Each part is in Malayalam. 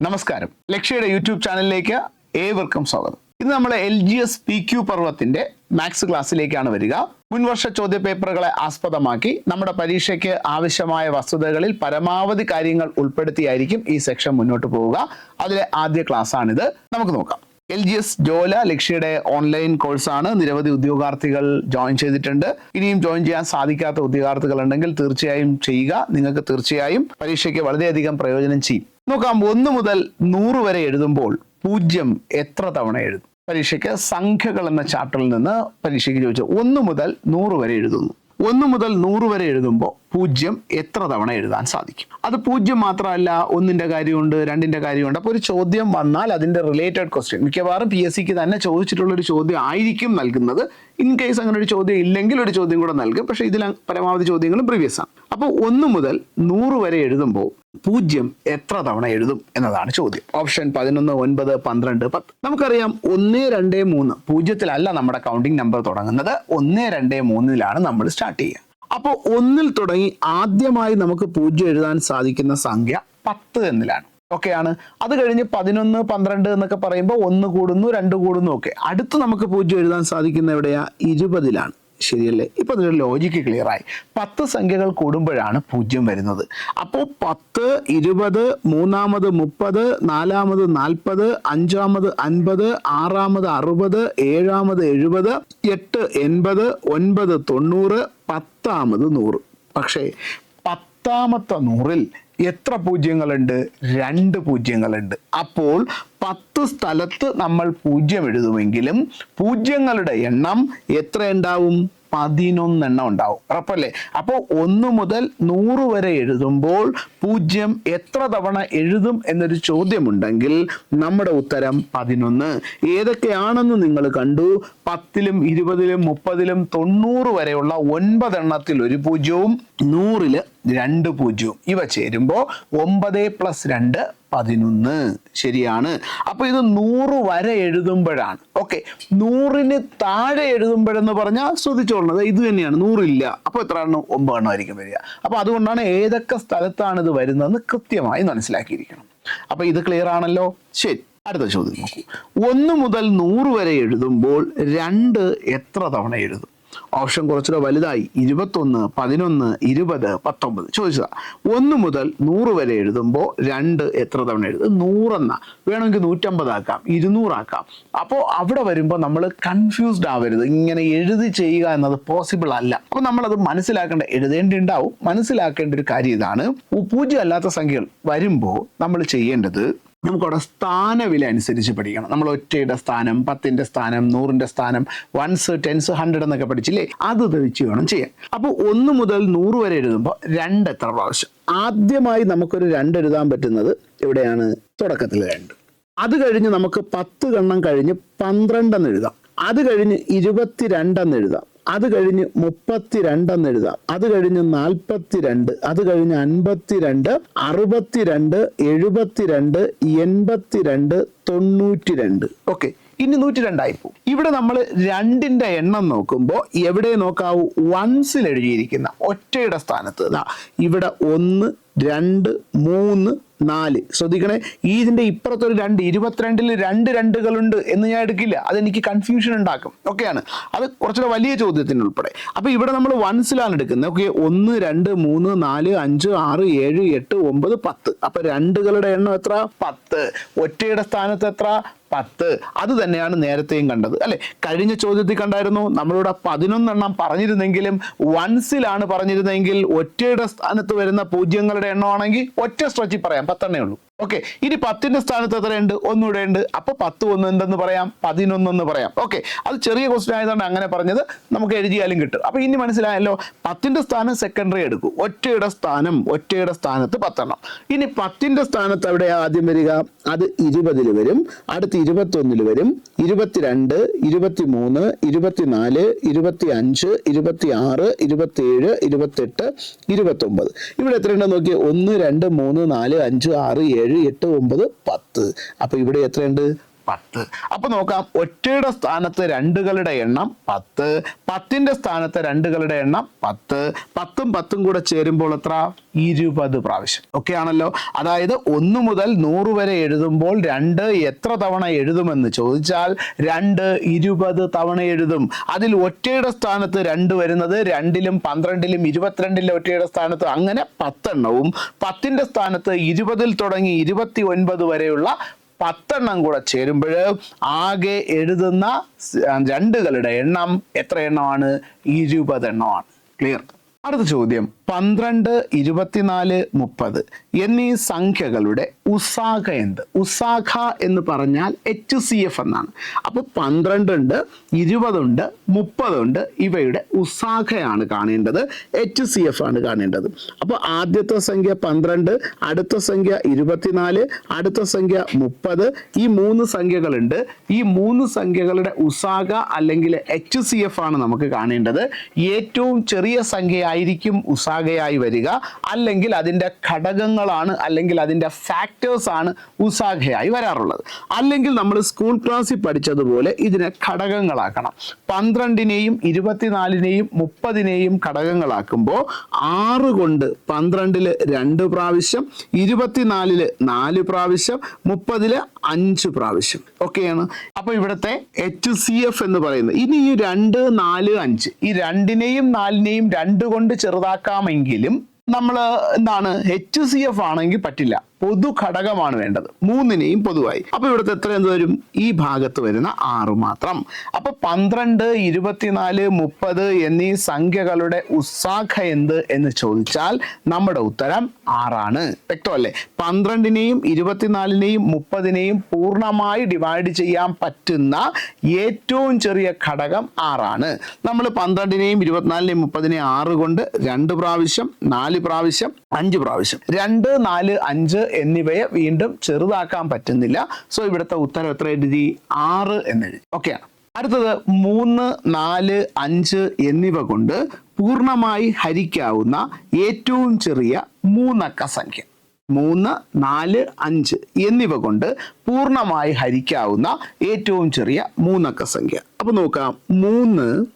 നമസ്കാരം. ലക്ഷ്യയുടെ യൂട്യൂബ് ചാനലിലേക്ക് ഏവർക്കും സ്വാഗതം. ഇന്ന് നമ്മൾ L G S P Q പർവത്തിന്റെ maths ക്ലാസ്സിലേക്കാണ് വരിക. മുൻവർഷ ചോദ്യ പേപ്പറുകളെ ആസ്പദമാക്കി നമ്മുടെ പരീക്ഷയ്ക്ക് ആവശ്യമായ വസ്തുതകളിൽ പരമാവധി കാര്യങ്ങൾ ഉൾപ്പെടുത്തിയായിരിക്കും ഈ സെക്ഷൻ മുന്നോട്ട് പോവുക. അതിലെ ആദ്യ ക്ലാസ് ആണിത് നമുക്ക് നോക്കാം. എൽ ജി എസ് ജോല ലക്ഷ്യയുടെ ഓൺലൈൻ കോഴ്സാണ്. നിരവധി ഉദ്യോഗാർത്ഥികൾ ജോയിൻ ചെയ്തിട്ടുണ്ട്. ഇനിയും ജോയിൻ ചെയ്യാൻ സാധിക്കാത്ത ഉദ്യോഗാർത്ഥികൾ ഉണ്ടെങ്കിൽ തീർച്ചയായും ചെയ്യുക. നിങ്ങൾക്ക് തീർച്ചയായും പരീക്ഷയ്ക്ക് വളരെയധികം പ്രയോജനം ചെയ്യും. നോക്കാം ഒന്ന് മുതൽ നൂറ് വരെ എഴുതുമ്പോൾ പൂജ്യം എത്ര തവണ എഴുതും? പരീക്ഷയ്ക്ക് സംഖ്യകൾ എന്ന ചാപ്റ്ററിൽ നിന്ന് പരീക്ഷയ്ക്ക് ചോദിച്ചു ഒന്ന് മുതൽ നൂറ് വരെ എഴുതുന്നു. ഒന്ന് മുതൽ നൂറ് വരെ എഴുതുമ്പോൾ പൂജ്യം എത്ര തവണ എഴുതാൻ സാധിക്കും? അത് പൂജ്യം മാത്രമല്ല ഒന്നിന്റെ കാര്യമുണ്ട് രണ്ടിന്റെ കാര്യമുണ്ട്. അപ്പോൾ ഒരു ചോദ്യം വന്നാൽ അതിന്റെ റിലേറ്റഡ് ക്വസ്റ്റ്യൻ മിക്കവാറും പി എസ് സിക്ക് തന്നെ ചോദിച്ചിട്ടുള്ള ഒരു ചോദ്യം ആയിരിക്കും നൽകുന്നത്. ഇൻ കേസ് അങ്ങനെ ഒരു ചോദ്യം ഇല്ലെങ്കിൽ ഒരു ചോദ്യം കൂടെ നൽകും. പക്ഷേ ഇതിൽ പരമാവധി ചോദ്യങ്ങളും പ്രീവിയസ് ആണ്. അപ്പോൾ ഒന്ന് മുതൽ നൂറ് വരെ എഴുതുമ്പോൾ പൂജ്യം എത്ര തവണ എഴുതും എന്നതാണ് ചോദ്യം. ഓപ്ഷൻ പതിനൊന്ന് ഒൻപത് പന്ത്രണ്ട് പത്ത്. നമുക്കറിയാം ഒന്ന് രണ്ട് മൂന്ന്. പൂജ്യത്തിലല്ല നമ്മുടെ കൗണ്ടിങ് നമ്പർ തുടങ്ങുന്നത്. ഒന്ന് രണ്ട് മൂന്നിലാണ് നമ്മൾ സ്റ്റാർട്ട് ചെയ്യുക. അപ്പോൾ ഒന്നിൽ തുടങ്ങി ആദ്യമായി നമുക്ക് പൂജ്യം എഴുതാൻ സാധിക്കുന്ന സംഖ്യ പത്ത് എന്നിലാണ്. ഒക്കെയാണ് അത് കഴിഞ്ഞ് പതിനൊന്ന് പന്ത്രണ്ട് എന്നൊക്കെ പറയുമ്പോൾ ഒന്ന് കൂടുന്നു രണ്ട് കൂടുന്നു ഒക്കെ. അടുത്ത് നമുക്ക് പൂജ്യം എഴുതാൻ സാധിക്കുന്ന എവിടെയാ? ഇരുപതിലാണ്. ശരിയല്ലേ? ഇപ്പൊ അതിന്റെ ലോജിക്ക് ക്ലിയർ ആയി. പത്ത് സംഖ്യകൾ കൂടുമ്പോഴാണ് പൂജ്യം വരുന്നത്. അപ്പോൾ പത്ത് ഇരുപത് മൂന്നാമത് മുപ്പത് നാലാമത് നാൽപ്പത് അഞ്ചാമത് അൻപത് ആറാമത് അറുപത് ഏഴാമത് എഴുപത് എട്ട് എൺപത് ഒൻപത് തൊണ്ണൂറ് പത്താമത് നൂറ്. പക്ഷേ പത്താമത്തെ നൂറിൽ എത്ര പൂജ്യങ്ങളുണ്ട്? രണ്ട് പൂജ്യങ്ങളുണ്ട്. അപ്പോൾ പത്ത് സ്ഥലത്ത് നമ്മൾ പൂജ്യം എഴുതുമെങ്കിലും പൂജ്യങ്ങളുടെ എണ്ണം എത്ര ഉണ്ടാവും പതിനൊന്നെണ്ണം ഉണ്ടാവും. ഉറപ്പല്ലേ? അപ്പോൾ ഒന്ന് മുതൽ നൂറ് വരെ എഴുതുമ്പോൾ പൂജ്യം എത്ര തവണ എഴുതും എന്നൊരു ചോദ്യമുണ്ടെങ്കിൽ നമ്മുടെ ഉത്തരം പതിനൊന്ന്. ഏതൊക്കെയാണെന്ന് നിങ്ങൾ കണ്ടു? പത്തിലും ഇരുപതിലും മുപ്പതിലും തൊണ്ണൂറ് വരെയുള്ള ഒൻപതെണ്ണത്തിൽ ഒരു പൂജ്യവും നൂറിൽ രണ്ട് പൂജ്യവും ഇവ ചേരുമ്പോൾ ഒമ്പത് പ്ലസ് രണ്ട് പതിനൊന്ന്. ശരിയാണ്. അപ്പോൾ ഇത് നൂറ് വരെ എഴുതുമ്പോഴാണ്. ഓക്കെ നൂറിന് താഴെ എഴുതുമ്പോഴെന്ന് പറഞ്ഞാൽ ശ്രദ്ധിച്ചോളുന്നത് ഇത് തന്നെയാണ്. നൂറില്ല. അപ്പോൾ എത്ര എണ്ണം? ഒമ്പതെണ്ണം ആയിരിക്കും വരിക. അപ്പൊ അതുകൊണ്ടാണ് ഏതൊക്കെ സ്ഥലത്താണ് ഇത് വരുന്നതെന്ന് കൃത്യമായി മനസ്സിലാക്കിയിരിക്കണം. അപ്പോൾ ഇത് ക്ലിയർ ആണല്ലോ? ശരി. അടുത്ത ചോദ്യം നോക്കൂ. ഒന്ന് മുതൽ നൂറ് വരെ എഴുതുമ്പോൾ രണ്ട് എത്ര തവണ എഴുതും? ഓപ്ഷൻ കുറച്ചുകൂടെ വലുതായി. ഇരുപത്തൊന്ന് പതിനൊന്ന് ഇരുപത് പത്തൊമ്പത്. ചോദിച്ചതാ. ഒന്ന് മുതൽ നൂറ് വരെ എഴുതുമ്പോൾ രണ്ട് എത്ര തവണ എഴുതും? നൂറെന്ന. വേണമെങ്കിൽ നൂറ്റമ്പതാക്കാം ഇരുന്നൂറാക്കാം. അപ്പോൾ അവിടെ വരുമ്പോൾ നമ്മൾ കൺഫ്യൂസ്ഡ് ആവരുത്. ഇങ്ങനെ എഴുതി ചെയ്യുക എന്നത് പോസിബിൾ അല്ല. അപ്പോൾ നമ്മളത് മനസ്സിലാക്കേണ്ട എഴുതേണ്ടിണ്ടാവും. മനസ്സിലാക്കേണ്ട ഒരു കാര്യം ഇതാണ്. പൂജ്യം അല്ലാത്ത സംഖ്യകൾ വരുമ്പോൾ നമ്മൾ ചെയ്യേണ്ടത് നമുക്കവിടെ സ്ഥാനവില അനുസരിച്ച് പഠിക്കണം. നമ്മൾ ഒറ്റയുടെ സ്ഥാനം പത്തിന്റെ സ്ഥാനം നൂറിന്റെ സ്ഥാനം വൺസ് ടെൻസ് ഹൺഡ്രഡ് എന്നൊക്കെ പഠിച്ചില്ലേ? അത് തെളിച്ച് വേണം ചെയ്യാൻ. അപ്പോൾ ഒന്ന് മുതൽ നൂറ് വരെ എഴുതുമ്പോൾ രണ്ട് എത്ര പ്രാവശ്യം. ആദ്യമായി നമുക്കൊരു രണ്ട് എഴുതാൻ പറ്റുന്നത് എവിടെയാണ്? തുടക്കത്തിൽ രണ്ട്. അത് കഴിഞ്ഞ് നമുക്ക് പത്ത് കണ്ണം കഴിഞ്ഞ് പന്ത്രണ്ടെന്ന് എഴുതാം. അത് കഴിഞ്ഞ് ഇരുപത്തിരണ്ടെന്ന് എഴുതാം. അത് കഴിഞ്ഞ് മുപ്പത്തിരണ്ടെന്ന് എഴുതാം അത് കഴിഞ്ഞ് നാൽപ്പത്തിരണ്ട് അത് കഴിഞ്ഞ് അൻപത്തിരണ്ട് അറുപത്തിരണ്ട് എഴുപത്തിരണ്ട് എൺപത്തിരണ്ട് തൊണ്ണൂറ്റിരണ്ട്. ഓക്കെ ഇനി നൂറ്റി രണ്ടായി പോകും ഇവിടെ നമ്മൾ രണ്ടിന്റെ എണ്ണം നോക്കുമ്പോൾ എവിടെ നോക്കാവൂ? വൺസിൽ എഴുതിയിരിക്കുന്ന ഒറ്റയുടെ സ്ഥാനത്ത്. ഇവിടെ ഒന്ന് രണ്ട് മൂന്ന് നാല്. ശ്രദ്ധിക്കണേ ഈ ഇതിന്റെ ഇപ്പുറത്തൊരു രണ്ട് ഇരുപത്തിരണ്ടിൽ രണ്ട് രണ്ടുകളുണ്ട് എന്ന് ഞാൻ എടുക്കില്ല. അതെനിക്ക് കൺഫ്യൂഷൻ ഉണ്ടാക്കും. ഓക്കെയാണ് അത് കുറച്ചുകൂടെ വലിയ ചോദ്യത്തിന് ഉൾപ്പെടെ. അപ്പോൾ ഇവിടെ നമ്മൾ വൺസിലാണ് എടുക്കുന്നത്. ഓക്കെ ഒന്ന് രണ്ട് മൂന്ന് നാല് അഞ്ച് ആറ് ഏഴ് എട്ട് ഒമ്പത് പത്ത്. അപ്പോൾ രണ്ടുകളുടെ എണ്ണം എത്ര? പത്ത്. ഒറ്റയുടെ സ്ഥാനത്ത് എത്ര? പത്ത്. അത് തന്നെയാണ് നേരത്തെയും കണ്ടത്. അല്ലെ? കഴിഞ്ഞ ചോദ്യത്തിൽ കണ്ടായിരുന്നു. നമ്മളിവിടെ പതിനൊന്നെണ്ണം പറഞ്ഞിരുന്നെങ്കിലും വൺസിലാണ് പറഞ്ഞിരുന്നെങ്കിൽ ഒറ്റയുടെ സ്ഥാനത്ത് വരുന്ന പൂജ്യങ്ങളുടെ എണ്ണമാണെങ്കിൽ ഒറ്റ സ്ട്രെച്ചിൽ പറയാം. പത്തെണ്ണേ ഉള്ളൂ. ഓക്കെ ഇനി പത്തിന്റെ സ്ഥാനത്ത് എത്രയുണ്ട് ഒന്നുകൂടെ ഉണ്ട്. അപ്പോൾ പത്ത് ഒന്ന് എന്തെന്ന് പറയാം? പതിനൊന്നെന്ന് പറയാം. ഓക്കെ അത് ചെറിയ ക്വസ്റ്റ്യൻ ആയതുകൊണ്ട് അങ്ങനെ പറഞ്ഞത് നമുക്ക് എഴുതിയാലും കിട്ടും. അപ്പോൾ ഇനി മനസ്സിലായല്ലോ പത്തിന്റെ സ്ഥാനം സെക്കൻഡറി എടുക്കും. ഒറ്റയുടെ സ്ഥാനം ഒറ്റയുടെ സ്ഥാനത്ത് പത്തെണ്ണം. ഇനി പത്തിന്റെ സ്ഥാനത്ത് അവിടെ ആദ്യം വരിക? അത് ഇരുപതിൽ വരും. അടുത്ത് ഇരുപത്തൊന്നിൽ വരും. ഇരുപത്തിരണ്ട് ഇരുപത്തിമൂന്ന് ഇരുപത്തിനാല് ഇരുപത്തി അഞ്ച് ഇരുപത്തി ആറ് ഇരുപത്തിയേഴ് ഇരുപത്തെട്ട് ഇരുപത്തൊമ്പത്. ഇവിടെ എത്രയുണ്ടെന്ന് നോക്കിയാൽ ഒന്ന് രണ്ട് മൂന്ന് നാല് അഞ്ച് ആറ് ഏഴ് എട്ട് ഒമ്പത് പത്ത്. അപ്പോൾ ഇവിടെ എത്രയുണ്ട്? പത്ത്. അപ്പൊ നോക്കാം ഒറ്റയുടെ സ്ഥാനത്ത് രണ്ടുകളുടെ എണ്ണം പത്ത്. പത്തിന്റെ സ്ഥാനത്ത് രണ്ടുകളുടെ എണ്ണം പത്ത്. പത്തും പത്തും കൂടെ ചേരുമ്പോൾ എത്ര? ഇരുപത് പ്രാവശ്യം. ഓക്കെ ആണല്ലോ? അതായത് ഒന്ന് മുതൽ നൂറ് വരെ എഴുതുമ്പോൾ രണ്ട് എത്ര തവണ എഴുതുമെന്ന് ചോദിച്ചാൽ രണ്ട് ഇരുപത് തവണ എഴുതും. അതിൽ ഒറ്റയുടെ സ്ഥാനത്ത് രണ്ട് വരുന്നത് രണ്ടിലും പന്ത്രണ്ടിലും ഇരുപത്തിരണ്ടിലും ഒറ്റയുടെ സ്ഥാനത്ത് അങ്ങനെ പത്തെണ്ണവും. പത്തിന്റെ സ്ഥാനത്ത് ഇരുപതിൽ തുടങ്ങി ഇരുപത്തി ഒൻപത് വരെയുള്ള പത്തെണ്ണം കൂടെ ചേരുമ്പോൾ ആകെ എഴുതുന്ന രണ്ടുകളുടെ എണ്ണം എത്ര എണ്ണമാണ്? ഇരുപത് എണ്ണമാണ് ക്ലിയർ? അടുത്ത ചോദ്യം. പന്ത്രണ്ട് ഇരുപത്തിനാല് മുപ്പത്. എന്നീ സംഖ്യകളുടെ ഉസാഖ എന്ത്? ഉസാഖ എന്ന് പറഞ്ഞാൽ എച്ച് സി എഫ് എന്നാണ്. അപ്പോൾ പന്ത്രണ്ട് ഉണ്ട് ഇരുപതുണ്ട് മുപ്പതുണ്ട് ഇവയുടെ ഉസാഖയാണ് കാണേണ്ടത്. എച്ച് സി എഫ് ആണ് കാണേണ്ടത്. അപ്പോൾ ആദ്യത്തെ സംഖ്യ പന്ത്രണ്ട് അടുത്ത സംഖ്യ ഇരുപത്തിനാല് അടുത്ത സംഖ്യ മുപ്പത്. ഈ മൂന്ന് സംഖ്യകളുണ്ട്. ഈ മൂന്ന് സംഖ്യകളുടെ ഉസാഖ അല്ലെങ്കിൽ എച്ച് സി എഫ് ആണ് നമുക്ക് കാണേണ്ടത്. ഏറ്റവും ചെറിയ സംഖ്യയായിരിക്കും ഉസാഖയായി വരിക. അല്ലെങ്കിൽ അതിന്റെ ഘടകങ്ങളാണ് അല്ലെങ്കിൽ അതിന്റെ ഫാക്ടേഴ്സാണ് ആണ് ഉസാഖയായി വരാറുള്ളത്. അല്ലെങ്കിൽ നമ്മൾ സ്കൂൾ ക്ലാസ്സിൽ പഠിച്ചതുപോലെ ഇതിനെ ഘടകങ്ങളാക്കണം. പന്ത്രണ്ടിനെയും ഇരുപത്തിനാലിനെയും മുപ്പതിനെയും ഘടകങ്ങളാക്കുമ്പോൾ ആറ് കൊണ്ട് പന്ത്രണ്ടിൽ രണ്ട് പ്രാവശ്യം ഇരുപത്തിനാലിൽ നാല് പ്രാവശ്യം മുപ്പതിൽ അഞ്ച് പ്രാവശ്യം. ഓക്കെയാണ് അപ്പോൾ ഇവിടുത്തെ എച്ച് സി എഫ് എന്ന് പറയുന്നത്. ഇനി ഈ രണ്ട് നാല് അഞ്ച് ഈ രണ്ടിനെയും നാലിനെയും രണ്ട് കൊണ്ട് ചെറുതാക്കാമെങ്കിലും നമ്മൾ എന്താണ് എച്ച് സി എഫ് ആണെങ്കിൽ പറ്റില്ല. പൊതു ഘടകമാണ് വേണ്ടത്. മൂന്നിനെയും പൊതുവായി. അപ്പൊ ഇവിടുത്തെ എത്ര എന്ത് വരും? ഈ ഭാഗത്ത് വരുന്ന ആറ് മാത്രം. അപ്പൊ പന്ത്രണ്ട് ഇരുപത്തിനാല് മുപ്പത് എന്നീ സംഖ്യകളുടെ ഉത്സാഖ എന്ത് എന്ന് ചോദിച്ചാൽ നമ്മുടെ ഉത്തരം ആറാണ്. വ്യക്തമല്ലേ? പന്ത്രണ്ടിനെയും ഇരുപത്തിനാലിനെയും മുപ്പതിനെയും പൂർണമായി ഡിവൈഡ് ചെയ്യാൻ പറ്റുന്ന ഏറ്റവും ചെറിയ ഘടകം ആറാണ്. നമ്മൾ പന്ത്രണ്ടിനെയും ഇരുപത്തിനാലിനെയും മുപ്പതിനെയും ആറ് കൊണ്ട് രണ്ട് പ്രാവശ്യം നാല് പ്രാവശ്യം അഞ്ച് പ്രാവശ്യം. രണ്ട് നാല് അഞ്ച് എന്നിവയെ വീണ്ടും ചെറുതാക്കാൻ പറ്റുന്നില്ല. സോ ഇവിടുത്തെ ഉത്തരം എത്ര എഴുതി? ആറ് എന്നെഴുതി. ഓക്കെയാണ് അടുത്തത് മൂന്ന് നാല് അഞ്ച് എന്നിവ കൊണ്ട് പൂർണമായി ഹരിക്കാവുന്ന ഏറ്റവും ചെറിയ മൂന്നക്ക സംഖ്യ. മൂന്ന് നാല് അഞ്ച് എന്നിവ കൊണ്ട് പൂർണമായി ഹരിക്കാവുന്ന ഏറ്റവും ചെറിയ മൂന്നക്ക സംഖ്യ. അപ്പൊ നോക്കാം. മൂന്ന്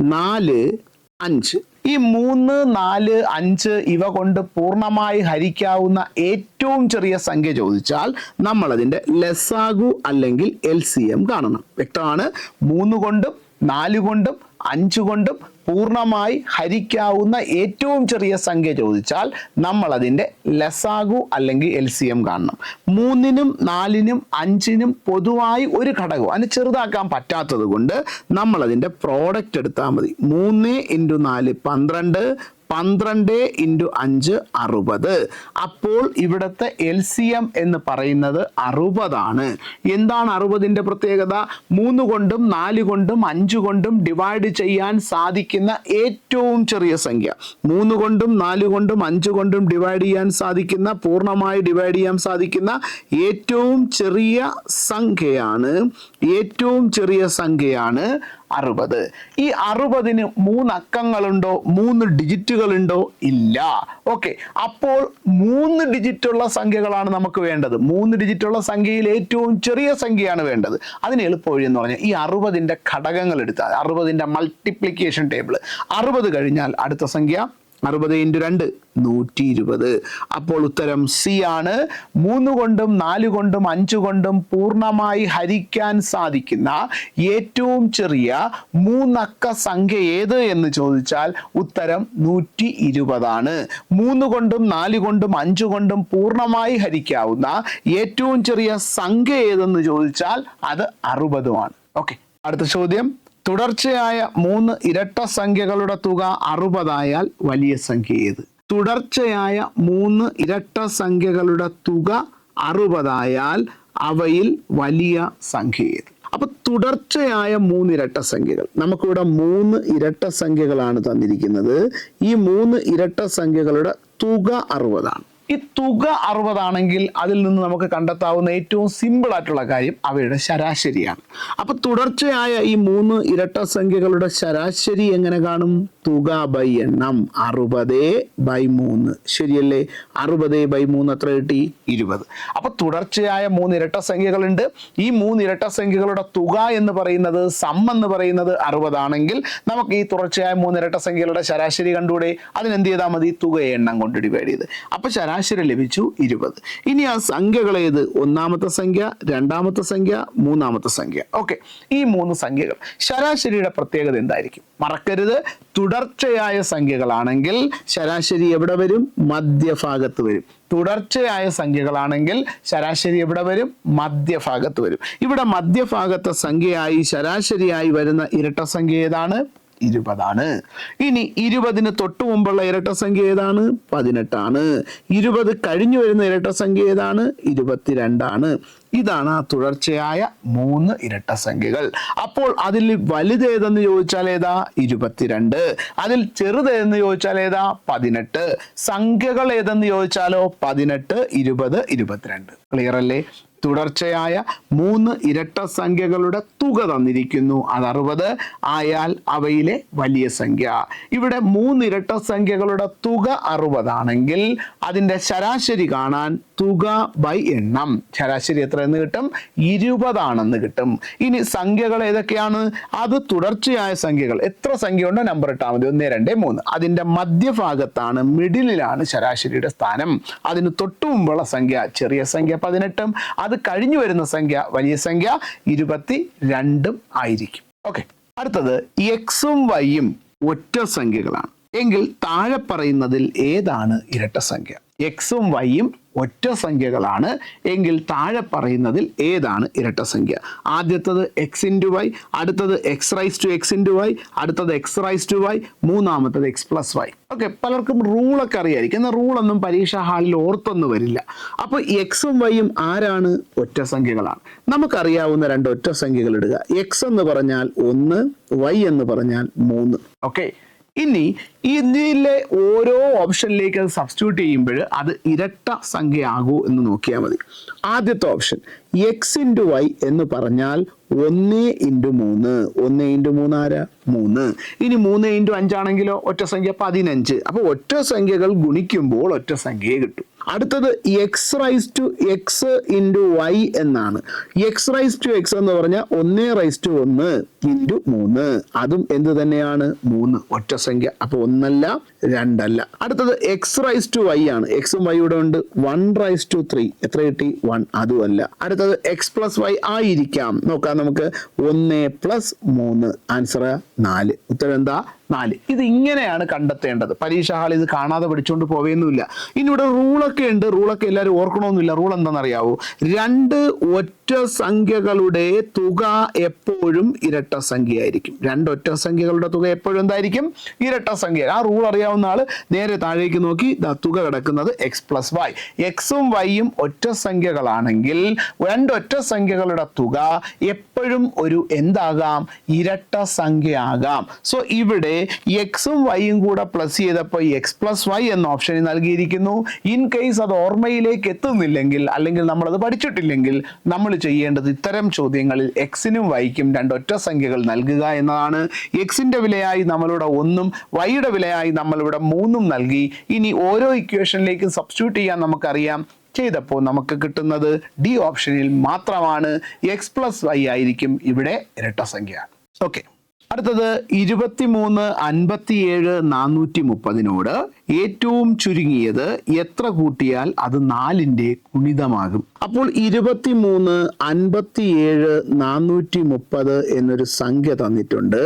നാല് അഞ്ച് ഈ മൂന്ന് നാല് അഞ്ച് ഇവ കൊണ്ട് പൂർണമായി ഹരിക്കാവുന്ന ഏറ്റവും ചെറിയ സംഖ്യ ചോദിച്ചാൽ നമ്മൾ അതിന്റെ ലസാഗു അല്ലെങ്കിൽ എൽ സി എം കാണണം. വ്യക്തമാണ്. മൂന്ന് കൊണ്ടും നാല് കൊണ്ടും അഞ്ച് കൊണ്ടും പൂർണമായി ഹരിക്കാവുന്ന ഏറ്റവും ചെറിയ സംഖ്യ ചോദിച്ചാൽ നമ്മൾ അതിന്റെ ലസാഗു അല്ലെങ്കിൽ എൽ സി എം കാണണം. മൂന്നിനും നാലിനും അഞ്ചിനും പൊതുവായി ഒരു ഘടകവും അതിന് ചെറുതാക്കാൻ പറ്റാത്തത് കൊണ്ട് നമ്മൾ അതിന്റെ പ്രോഡക്റ്റ് എടുത്താൽ മതി. മൂന്ന് ഇന്റു നാല് പന്ത്രണ്ട് പന്ത്രണ്ട് ഇന്റു അഞ്ച് അറുപത്. അപ്പോൾ ഇവിടുത്തെ എൽ സി എം എന്ന് പറയുന്നത് അറുപതാണ്. എന്താണ് അറുപതിന്റെ പ്രത്യേകത? മൂന്ന് കൊണ്ടും നാല് കൊണ്ടും അഞ്ച് കൊണ്ടും ഡിവൈഡ് ചെയ്യാൻ സാധിക്കുന്ന ഏറ്റവും ചെറിയ സംഖ്യ. മൂന്ന് കൊണ്ടും നാല് കൊണ്ടും അഞ്ച് കൊണ്ടും ഡിവൈഡ് ചെയ്യാൻ സാധിക്കുന്ന പൂർണമായി ഡിവൈഡ് ചെയ്യാൻ സാധിക്കുന്ന ഏറ്റവും ചെറിയ സംഖ്യയാണ്. ഏറ്റവും ചെറിയ സംഖ്യയാണ് അറുപത്. ഈ അറുപതിന് മൂന്ന് അക്കങ്ങളുണ്ടോ മൂന്ന് ഡിജിറ്റുകളുണ്ടോ? ഇല്ല. ഓക്കെ. അപ്പോൾ മൂന്ന് ഡിജിറ്റുള്ള സംഖ്യകളാണ് നമുക്ക് വേണ്ടത്. മൂന്ന് ഡിജിറ്റുള്ള സംഖ്യയിൽ ഏറ്റവും ചെറിയ സംഖ്യയാണ് വേണ്ടത്. അതിന് എളുപ്പമൊഴിയെന്ന് എന്ന് പറഞ്ഞാൽ ഈ അറുപതിന്റെ ഘടകങ്ങൾ എടുത്താൽ അറുപതിന്റെ മൾട്ടിപ്ലിക്കേഷൻ ടേബിൾ അറുപത് കഴിഞ്ഞാൽ അടുത്ത സംഖ്യ അറുപത് ഇന്റു രണ്ട് നൂറ്റി ഇരുപത് അപ്പോൾ ഉത്തരം സി ആണ്. മൂന്ന് കൊണ്ടും നാല് കൊണ്ടും അഞ്ച് കൊണ്ടും പൂർണമായി ഹരിക്കാൻ സാധിക്കുന്ന ഏറ്റവും ചെറിയ മൂന്നക്ക സംഖ്യ ഏത് എന്ന് ചോദിച്ചാൽ ഉത്തരം നൂറ്റി ഇരുപതാണ് മൂന്ന് കൊണ്ടും നാല് കൊണ്ടും അഞ്ച് കൊണ്ടും പൂർണമായി ഹരിക്കാവുന്ന ഏറ്റവും ചെറിയ സംഖ്യ ഏതെന്ന് ചോദിച്ചാൽ അത് അറുപതുമാണ്. ഓക്കെ അടുത്ത ചോദ്യം. തുടർച്ചയായ മൂന്ന് ഇരട്ട സംഖ്യകളുടെ തുക അറുപതായാൽ വലിയ സംഖ്യ ഏത്? തുടർച്ചയായ മൂന്ന് ഇരട്ട സംഖ്യകളുടെ തുക അറുപതായാൽ അവയിൽ വലിയ സംഖ്യ ഏത്? അപ്പൊ തുടർച്ചയായ മൂന്ന് ഇരട്ട സംഖ്യകൾ. നമുക്കിവിടെ മൂന്ന് ഇരട്ട സംഖ്യകളാണ് തന്നിരിക്കുന്നത്. ഈ മൂന്ന് ഇരട്ട സംഖ്യകളുടെ തുക അറുപതാണ്. ഈ തുക അറുപതാണെങ്കിൽ അതിൽ നിന്ന് നമുക്ക് കണ്ടെത്താവുന്ന ഏറ്റവും സിമ്പിൾ ആയിട്ടുള്ള കാര്യം അവയുടെ ശരാശരിയാണ്. അപ്പൊ തുടർച്ചയായ ഈ മൂന്ന് ഇരട്ട സംഖ്യകളുടെ ശരാശരി എങ്ങനെ കാണും? തുക ബൈ എണ്ണം അറുപത് ബൈ മൂന്ന്. ശരിയല്ലേ? അറുപത് ബൈ മൂന്ന് എത്ര കിട്ടി? ഇരുപത്. അപ്പൊ തുടർച്ചയായ മൂന്ന് ഇരട്ട സംഖ്യകളുണ്ട്. ഈ മൂന്ന് ഇരട്ട സംഖ്യകളുടെ തുക എന്ന് പറയുന്നത് സം എന്ന് പറയുന്നത് അറുപതാണെങ്കിൽ നമുക്ക് ഈ തുടർച്ചയായ മൂന്ന് ഇരട്ട സംഖ്യകളുടെ ശരാശരി കണ്ടുകൂടെ? അതിനെന്ത് ചെയ്താൽ മതി? തുക എണ്ണം കൊണ്ട് ഡിവൈഡ് ചെയ്ത്. അപ്പൊ ശരാശരി ലഭിച്ചു ഇരുപത്. ഇനി ആ സംഖ്യകൾ ഏത്? ഒന്നാമത്തെ സംഖ്യ രണ്ടാമത്തെ സംഖ്യ മൂന്നാമത്തെ സംഖ്യ. ഓക്കെ ഈ മൂന്ന് സംഖ്യകൾ ശരാശരിയുടെ പ്രത്യേകത എന്തായിരിക്കും? മറക്കരുത്. തുടർച്ചയായ സംഖ്യകളാണെങ്കിൽ ശരാശരി എവിടെ വരും? മധ്യഭാഗത്ത് വരും. തുടർച്ചയായ സംഖ്യകളാണെങ്കിൽ ശരാശരി എവിടെ വരും? മധ്യഭാഗത്ത് വരും. ഇവിടെ മധ്യഭാഗത്തെ സംഖ്യയായി ശരാശരിയായി വരുന്ന ഇരട്ട സംഖ്യ ഏതാണ്? ഇരുപതാണ്. ഇനി ഇരുപതിന് തൊട്ടു മുമ്പുള്ള ഇരട്ട സംഖ്യ ഏതാണ്? പതിനെട്ടാണ്. ഇരുപത് കഴിഞ്ഞു വരുന്ന ഇരട്ട സംഖ്യ ഏതാണ്? ഇരുപത്തിരണ്ടാണ്. ഇതാണ് ആ തുടർച്ചയായ മൂന്ന് ഇരട്ട സംഖ്യകൾ. അപ്പോൾ അതിൽ വലുത് ഏതെന്ന് ചോദിച്ചാൽ ഏതാ? ഇരുപത്തിരണ്ട്. അതിൽ ചെറുത് ചെറുതേതെന്ന് ചോദിച്ചാൽ ഏതാ? പതിനെട്ട്. സംഖ്യകൾ ഏതെന്ന് ചോദിച്ചാലോ? പതിനെട്ട് ഇരുപത് ഇരുപത്തിരണ്ട്. ക്ലിയർ അല്ലേ? തുടർച്ചയായ മൂന്ന് ഇരട്ട സംഖ്യകളുടെ തുക തന്നിരിക്കുന്നു. അത് അറുപത് ആയാൽ അവയിലെ വലിയ സംഖ്യ. ഇവിടെ മൂന്ന് ഇരട്ട സംഖ്യകളുടെ തുക അറുപതാണെങ്കിൽ അതിന്റെ ശരാശരി കാണാൻ തുക ബൈ എണ്ണം. ശരാശരി എത്ര എന്ന് കിട്ടും? ഇരുപതാണെന്ന് കിട്ടും. ഇനി സംഖ്യകൾ ഏതൊക്കെയാണ്? അത് തുടർച്ചയായ സംഖ്യകൾ. എത്ര സംഖ്യ ഉണ്ടോ നമ്പർ ഇട്ടാൽ മതി. ഒന്ന് രണ്ട് മൂന്ന്. അതിന്റെ മധ്യഭാഗത്താണ് മിഡിലിലാണ് ശരാശരിയുടെ സ്ഥാനം. അതിന് തൊട്ടു മുമ്പുള്ള സംഖ്യ ചെറിയ സംഖ്യ പതിനെട്ടും അത് കഴിഞ്ഞു വരുന്ന സംഖ്യ വലിയ സംഖ്യ ഇരുപത്തി രണ്ടും ആയിരിക്കും. ഓക്കെ അടുത്തത് എക്സും വൈയും ഒറ്റ സംഖ്യകളാണ്. എങ്കിൽ താഴെ പറയുന്നതിൽ ഏതാണ് ഇരട്ട സംഖ്യ? എക്സും വൈയും ഒറ്റ സംഖ്യകളാണ്. എങ്കിൽ താഴെ പറയുന്നതിൽ ഏതാണ് ഇരട്ട സംഖ്യ? ആദ്യത്തത് എക്സ് ഇന്റു വൈ അടുത്തത് X raise to X into Y അടുത്തത് എക്സ് റൈസ് ടു വൈ മൂന്നാമത്തത് എക്സ് പ്ലസ് വൈ ഓക്കെ പലർക്കും റൂളൊക്കെ അറിയായിരിക്കും. എന്നാൽ റൂളൊന്നും പരീക്ഷാ ഹാളിൽ ഓർത്തൊന്നും വരില്ല. അപ്പോൾ എക്സും വൈയും ആരാണ്? ഒറ്റ സംഖ്യകളാണ്. നമുക്കറിയാവുന്ന രണ്ട് ഒറ്റ സംഖ്യകൾ ഇടുക. എക്സ് എന്ന് പറഞ്ഞാൽ ഒന്ന് വൈ എന്ന് പറഞ്ഞാൽ മൂന്ന്. ഓക്കെ ഇനി ഇതിലെ ഓരോ ഓപ്ഷനിലേക്ക് അത് സബ്സ്റ്റിറ്റ്യൂട്ട് ചെയ്യുമ്പോൾ അത് ഇരട്ട സംഖ്യ ആകൂ എന്ന് നോക്കിയാൽ മതി. ആദ്യത്തെ ഓപ്ഷൻ എക്സ് ഇന്റു വൈ എന്ന് പറഞ്ഞാൽ ഒന്ന് ഇന്റു മൂന്ന്. ഒന്ന് ഇന്റു മൂന്ന് ആരാ? മൂന്ന്. ഇനി മൂന്ന് ഇന്റു അഞ്ചാണെങ്കിലോ ഒറ്റ സംഖ്യ പതിനഞ്ച്. അപ്പോൾ ഒറ്റ സംഖ്യകൾ ഗുണിക്കുമ്പോൾ ഒറ്റ സംഖ്യയെ കിട്ടും. അടുത്തത് X raise to X into Y എന്നാണ്. എക്സ് റൈസ് ടു എക്സ് എന്ന് പറഞ്ഞാൽ ഒന്ന് റൈസ് ടു ഒന്ന് ഇന്റു മൂന്ന്. അതും എന്ത് തന്നെയാണ്? മൂന്ന്. ഒറ്റ സംഖ്യ. അപ്പോൾ ഒന്നല്ല രണ്ടല്ല. അടുത്തത് എക്സ് റൈസ് ടു വൈ ആണ്. എക്സും വൈ ഇവിടെ ഉണ്ട്. വൺ റൈസ് ടു ത്രീ എത്ര കിട്ടി? വൺ അതുമല്ല. അടുത്തത് എക്സ് പ്ലസ് വൈ ആയിരിക്കാം. നോക്കാം നമുക്ക് ഒന്ന് പ്ലസ് മൂന്ന്. ആൻസർ നാല്. ഉത്തരം എന്താ? നാല്. ഇത് ഇങ്ങനെയാണ് കണ്ടെത്തേണ്ടത്. പരീക്ഷ ഹാൾ ഇത് കാണാതെ പഠിച്ചുകൊണ്ട് പോവേന്നുമില്ല. ഇനി ഇവിടെ റൂളൊക്കെ ഉണ്ട്. റൂളൊക്കെ എല്ലാവരും ഓർക്കണമെന്നില്ല റൂൾ എന്താണെന്നറിയാവോ? രണ്ട് ഒറ്റ സംഖ്യകളുടെ തുക എപ്പോഴും ഇരട്ട സംഖ്യയായിരിക്കും രണ്ട് ഒറ്റ സംഖ്യകളുടെ തുക എപ്പോഴും എന്തായിരിക്കും? ഇരട്ട സംഖ്യ ആ റൂൾ അറിയാവുന്ന ആൾ നേരെ താഴേക്ക് നോക്കി തുക കിടക്കുന്നത് എക്സ് പ്ലസ് വൈ എക്സും വൈയും ഒറ്റ സംഖ്യകളാണെങ്കിൽ രണ്ട് ഒറ്റ സംഖ്യകളുടെ തുക എപ്പോഴും ഒരു എന്താകാം? ഇരട്ട സംഖ്യ ആകാം സോ ഇവിടെ എക്സും വൈയും കൂടെ പ്ലസ് ചെയ്തപ്പോൾ എക്സ് പ്ലസ് വൈ എന്ന ഓപ്ഷനിൽ നൽകിയിരിക്കുന്നു. ഇൻ കേസ് അത് ഓർമ്മയിലേക്ക് എത്തുന്നില്ലെങ്കിൽ അല്ലെങ്കിൽ നമ്മളത് പഠിച്ചിട്ടില്ലെങ്കിൽ നമ്മൾ ചെയ്യേണ്ടത് ഇത്തരം ചോദ്യങ്ങളിൽ എക്സിനും വൈക്കും രണ്ട് ഒറ്റ സംഖ്യകൾ നൽകുക എന്നതാണ്. എക്സിന്റെ വിലയായി നമ്മളിവിടെ ഒന്നും വൈയുടെ വിലയായി നമ്മളിവിടെ മൂന്നും നൽകി. ഇനി ഓരോ ഇക്വേഷനിലേക്കും സബ്സ്റ്റിറ്റ്യൂട്ട് ചെയ്യാൻ നമുക്കറിയാം. ചെയ്തപ്പോൾ നമുക്ക് കിട്ടുന്നത് ഡി ഓപ്ഷനിൽ മാത്രമാണ് എക്സ് പ്ലസ് വൈ ആയിരിക്കും ഇവിടെ ഇരട്ട സംഖ്യ. ഓക്കെ അടുത്തത് ഇരുപത്തിമൂന്ന് അൻപത്തിയേഴ് നാനൂറ്റി മുപ്പതിനോട് ഏറ്റവും ചുരുങ്ങിയത് എത്ര കൂട്ടിയാൽ അത് നാലിന്റെ ഗുണിതമാകും? അപ്പോൾ ഇരുപത്തിമൂന്ന് അൻപത്തിയേഴ് നാനൂറ്റി മുപ്പത് എന്നൊരു സംഖ്യ തന്നിട്ടുണ്ട്.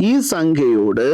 ഈ സംഖ്യയോട്